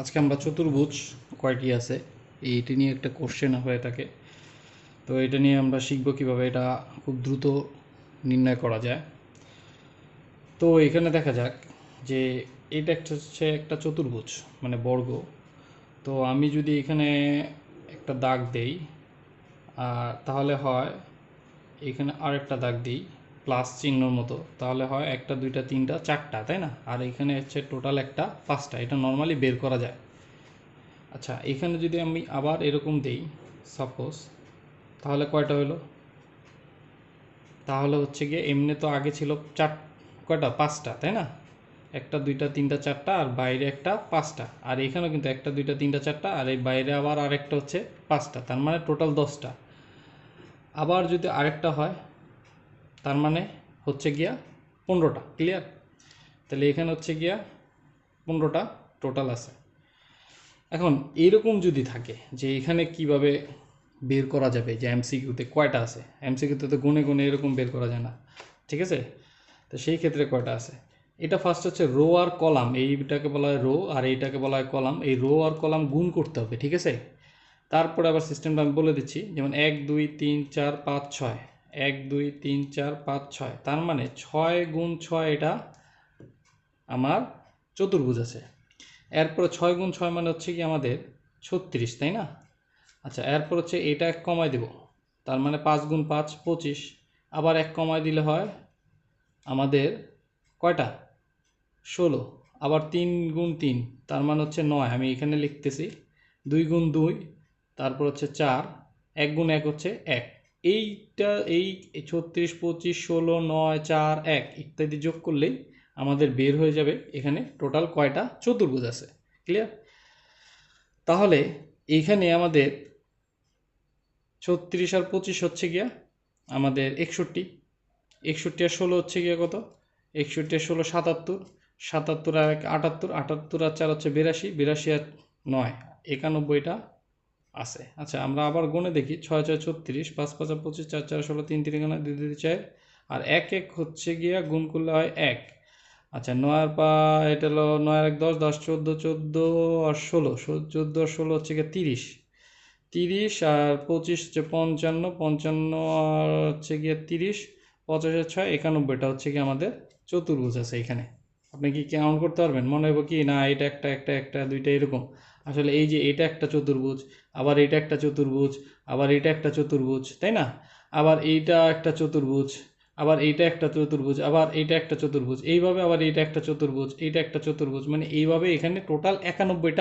আজকে আমরা চতুর্ভুজ কয়টি আছে? এইটি নিয়ে একটা কোশ্চেন হয়ে থাকে তো এটা নিয়ে আমরা শিখব কীভাবে এটা খুব দ্রুত নির্ণয় করা যায়। তো এখানে দেখা যাক যে এটা একটা হচ্ছে একটা চতুর্ভুজ মানে বর্গ। তো আমি যদি এখানে একটা দাগ দেই আর তাহলে হয় এখানে আরেকটা দাগ দিই। প্লাস চিহ্নর মতো। তাহলে হয় একটা, দুইটা, তিনটা, চারটা, তাই না? আর এখানে হচ্ছে টোটাল একটা, পাঁচটা। এটা নর্মালি বের করা যায়। আচ্ছা এখানে যদি আমি আবার এরকম দেই সাপোজ তাহলে কয়টা হলো? তাহলে হচ্ছে গিয়ে এমনি তো আগে ছিল চার, কয়টা? পাঁচটা, তাই না? একটা, দুইটা, তিনটা, চারটা, আর বাইরে একটা পাঁচটা। আর এখানেও কিন্তু একটা, দুইটা, তিনটা, চারটা, আর এই বাইরে আবার আরেকটা হচ্ছে পাঁচটা। তার মানে টোটাল দশটা। আবার যদি আরেকটা হয় তার মানে হচ্ছে গিয়া পনেরোটা ক্লিয়ার তাহলে এখানে হচ্ছে গিয়া পনেরোটা টোটাল আছে। এখন এরকম যদি থাকে যে এখানে কীভাবে বের করা যাবে যে এমসিকিউতে কয়টা আছে? এমসিকিউতে তো গুনে গুনে এরকম বের করা যায় না, ঠিক আছে? তো সেই ক্ষেত্রে কয়টা আছে? এটা ফার্স্ট হচ্ছে রো আর কলাম এইটাকে বলা হয় রো আর এইটাকে বলা হয় কলাম এই রো আর কলাম গুণ করতে হবে, ঠিক আছে? তারপরে আবার সিস্টেমটা আমি বলে দিচ্ছি, যেমন এক, দুই, তিন, চার, পাঁচ, ছয়। এক, দুই, তিন, চার, পাঁচ, ছয়। তার মানে ছয় গুণ ছয় এটা আমার চতুর্ভুজ আছে। এরপরে ছয় গুণ ছয় মানে হচ্ছে কি আমাদের ছত্রিশ, তাই না? আচ্ছা এরপর হচ্ছে এটা এক কমায় দেব। তার মানে পাঁচ গুণ পাঁচ, পঁচিশ। আবার এক কমায় দিলে হয় আমাদের কয়টা? ষোলো। আবার তিন গুণ তিন, তার মানে হচ্ছে নয়। আমি এখানে লিখতেছি। দুই গুণ দুই, তারপর হচ্ছে চার। এক গুণ এক হচ্ছে এক। এইটা, এই ছত্রিশ, পঁচিশ, ষোলো, নয়, চার, এক ইত্যাদি যোগ করলেই আমাদের বের হয়ে যাবে এখানে টোটাল কয়টা? চতুর্ভুজ আছে। ক্লিয়ার তাহলে এইখানে আমাদের ছত্রিশ আর পঁচিশ হচ্ছে গিয়া আমাদের একষট্টি। একষট্টি আর ষোলো হচ্ছে গিয়া কত? একষট্টি আর ষোলো সাতাত্তর। সাতাত্তর আর এক আটাত্তর। আটাত্তর আর চার হচ্ছে বিরাশি। বিরাশি আর নয়। একানব্বইটা আছে। আচ্ছা আমরা আবার গুনে দেখি। ছয় ছয়, ছত্রিশ, পাঁচ পাঁচ পঁচিশ, চার চার, ষোলো, তিন তিন দুই দুই চার। আর এক এক হচ্ছে গিয়া গুণ করলে হয় এক। আচ্ছা নয় আর পা, এটা হলো নয় আর এক, দশ দশ, চোদ্দ চোদ্দ আর ষোলো। চোদ্দ আর ষোলো হচ্ছে গিয়ে তিরিশ। তিরিশ আর পঁচিশ হচ্ছে পঞ্চান্ন পঞ্চান্ন আর হচ্ছে গিয়ে তিরিশ পঁচাশের ছয়, একানব্বইটা হচ্ছে কি আমাদের চতুর্ভুজ আছে এখানে। আপনি কি কাউন্ট করতে পারবেন? মনে হবে কি, না, এটা একটা একটা একটা, দুইটা এরকম। আসলে এই যে এটা একটা চতুর্ভুজ, আবার এটা একটা চতুর্ভুজ, আবার এটা একটা চতুর্ভুজ, তাই না? আবার এইটা একটা চতুর্ভুজ, আবার এইটা একটা চতুর্ভুজ, আবার এইটা একটা চতুর্ভুজ, এইভাবে আবার এইটা একটা চতুর্ভুজ, এইটা একটা চতুর্ভুজ মানে এইভাবে এখানে টোটাল একানব্বইটা